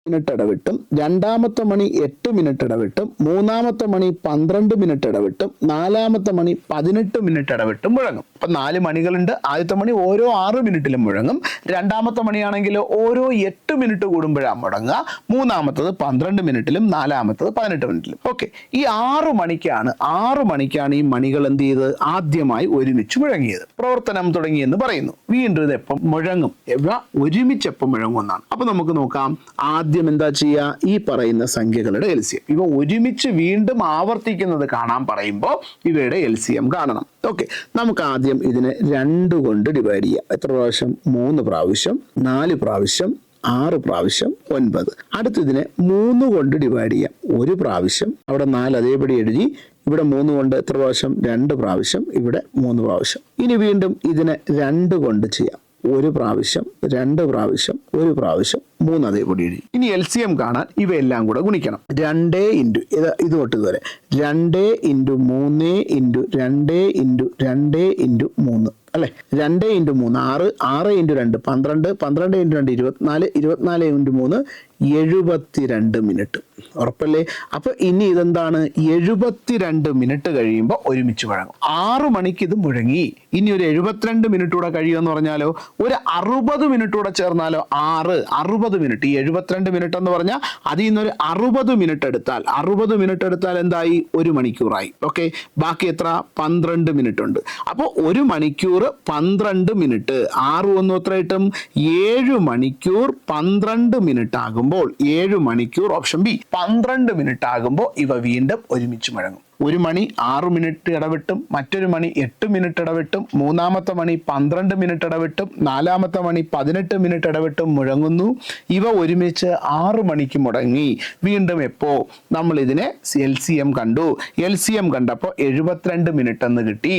മിനിറ്റ് ഇടവിട്ടും രണ്ടാമത്തെ മണി എട്ട് മിനിറ്റ് ഇടവിട്ടും മൂന്നാമത്തെ മണി പന്ത്രണ്ട് മിനിറ്റ് ഇടവിട്ടും നാലാമത്തെ മണി പതിനെട്ട് മിനിറ്റ് ഇടവിട്ടും മുഴങ്ങും. അപ്പൊ നാല് മണികളുണ്ട്. ആദ്യത്തെ മണി ഓരോ ആറ് മിനിറ്റിലും മുഴങ്ങും. രണ്ടാമത്തെ മണിയാണെങ്കിൽ ഓരോ എട്ട് മിനിറ്റ് കൂടുമ്പോഴാണ് മുടങ്ങുക. മൂന്നാമത്തത് പന്ത്രണ്ട് മിനിറ്റിലും നാലാമത്തത് പതിനെട്ട് മിനിറ്റിലും. ഓക്കെ ഈ ആറ് മണിക്കാണ് ആറ് മണിക്കാണ് ഈ മണികൾ എന്ത് ചെയ്ത് ആദ്യമായി ഒരുമിച്ച് മുഴങ്ങിയത്. പ്രവർത്തനം തുടങ്ങിയെന്ന് പറയുന്നു. വീണ്ടും ഇത് എപ്പം മുഴങ്ങും. എവ ഒരുമിച്ച് എപ്പം മുഴങ്ങുമെന്നാണ്. അപ്പൊ നമുക്ക് നോക്കാം. ആദ്യം എന്താ ചെയ്യുക? ഈ പറയുന്ന സംഖ്യകളുടെ എൽ സി എം ഇവ ഒരുമിച്ച് വീണ്ടും ആവർത്തിക്കുന്നത് കാണാൻ പറയുമ്പോൾ ഇവയുടെ എൽ സി എം കാണണം. ഓക്കെ നമുക്ക് ആദ്യം ഇതിനെ രണ്ട് കൊണ്ട് ഡിവൈഡ് ചെയ്യാം. എത്ര പ്രാവശ്യം? മൂന്ന് പ്രാവശ്യം നാല് പ്രാവശ്യം ആറ് പ്രാവശ്യം ഒൻപത്. അടുത്തതിനെ മൂന്ന് കൊണ്ട് ഡിവൈഡ് ചെയ്യാം. ഒരു പ്രാവശ്യം അവിടെ നാല് അതേപടി എഴുതി ഇവിടെ മൂന്ന് കൊണ്ട് എത്ര പ്രാവശ്യം? രണ്ട് പ്രാവശ്യം ഇവിടെ മൂന്ന് പ്രാവശ്യം. ഇനി വീണ്ടും ഇതിനെ രണ്ട് കൊണ്ട് ചെയ്യാം. ഒരു പ്രാവശ്യം രണ്ട് പ്രാവശ്യം ഒരു പ്രാവശ്യം മൂന്ന് അതേപടി എഴുതി. ഇനി എൽ സി എം കാണാൻ ഇവയെല്ലാം കൂടെ ഗുണിക്കണം. രണ്ടേ ഇന്റു ഇത് ഇത് തൊട്ട് ഇതുവരെ രണ്ടേ ഇന്റു മൂന്ന് ഇന്റു രണ്ടേ ഇന്റു രണ്ടേ ഇന്റു മൂന്ന് അല്ലെ? രണ്ട് ഇന്റു മൂന്ന് ആറ് ആറ് ഇന്റു രണ്ട് പന്ത്രണ്ട് പന്ത്രണ്ട് ഇന്റു രണ്ട് ഇരുപത്തിനാല് ഇരുപത്തിനാല് ഇന്റു മൂന്ന് എഴുപത്തിരണ്ട് മിനിറ്റ്. ഉറപ്പല്ലേ? അപ്പൊ ഇനി ഇതെന്താണ്? എഴുപത്തിരണ്ട് മിനിറ്റ് കഴിയുമ്പോൾ ഒരുമിച്ച് മുഴങ്ങും ആറു മണിക്ക് ഇത് മുഴങ്ങി. ഇനി ഒരു എഴുപത്തിരണ്ട് മിനിറ്റ് കൂടെ കഴിയുമെന്ന് പറഞ്ഞാലോ? ഒരു അറുപത് മിനിറ്റ് കൂടെ ചേർന്നാലോ? ആറ്. അറുപത് മിനിറ്റ്. ഈ എഴുപത്തിരണ്ട് മിനിറ്റ് എന്ന് പറഞ്ഞാൽ അതിൽ നിന്നൊരു അറുപത് മിനിറ്റ് എടുത്താൽ. അറുപത് മിനിറ്റ് എടുത്താൽ എന്തായി? ഒരു മണിക്കൂറായി. ഓക്കെ? ബാക്കി എത്ര? പന്ത്രണ്ട് മിനിറ്റ് ഉണ്ട് അപ്പോൾ ഒരു മണിക്കൂർ പന്ത്രണ്ട് മിനിറ്റ്. ആറ് ഒന്നും എത്ര കിട്ടും? ഏഴ് മണിക്കൂർ പന്ത്രണ്ട് മിനിറ്റ് ആകുമ്പോൾ ഏഴ് മണിക്കൂർ ഓപ്ഷൻ ബി. പന്ത്രണ്ട് മിനിറ്റ് ആകുമ്പോൾ ഇവ വീണ്ടും ഒരുമിച്ച് മുഴങ്ങും. ഒരു മണി ആറ് മിനിറ്റ് ഇടവിട്ടും മറ്റൊരു മണി എട്ട് മിനിറ്റ് ഇടവിട്ടും മൂന്നാമത്തെ മണി പന്ത്രണ്ട് മിനിറ്റ് ഇടവിട്ടും നാലാമത്തെ മണി പതിനെട്ട് മിനിറ്റ് ഇടവിട്ടും മുഴങ്ങുന്നു. ഇവ ഒരുമിച്ച് ആറ് മണിക്ക് മുടങ്ങി. വീണ്ടും എപ്പോൾ നമ്മൾ ഇതിനെ എൽ സി എം കണ്ടു. എൽ സി എം കണ്ടപ്പോൾ എഴുപത്തിരണ്ട് മിനിറ്റ് എന്ന് കിട്ടി.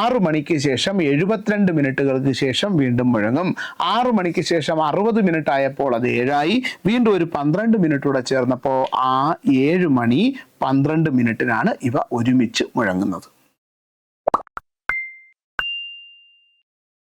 ആറ് മണിക്ക് ശേഷം എഴുപത്തിരണ്ട് മിനിറ്റുകൾക്ക് ശേഷം വീണ്ടും മുഴങ്ങും. ആറ് മണിക്ക് ശേഷം അറുപത് മിനിറ്റ് ആയപ്പോൾ അത് ഏഴായി. വീണ്ടും ഒരു പന്ത്രണ്ട് മിനിറ്റ് കൂടെ ചേർന്നപ്പോൾ ആ ഏഴ് മണി പന്ത്രണ്ട് മിനിറ്റിനാണ് ഇവ ഒരുമിച്ച് മുഴങ്ങുന്നത്.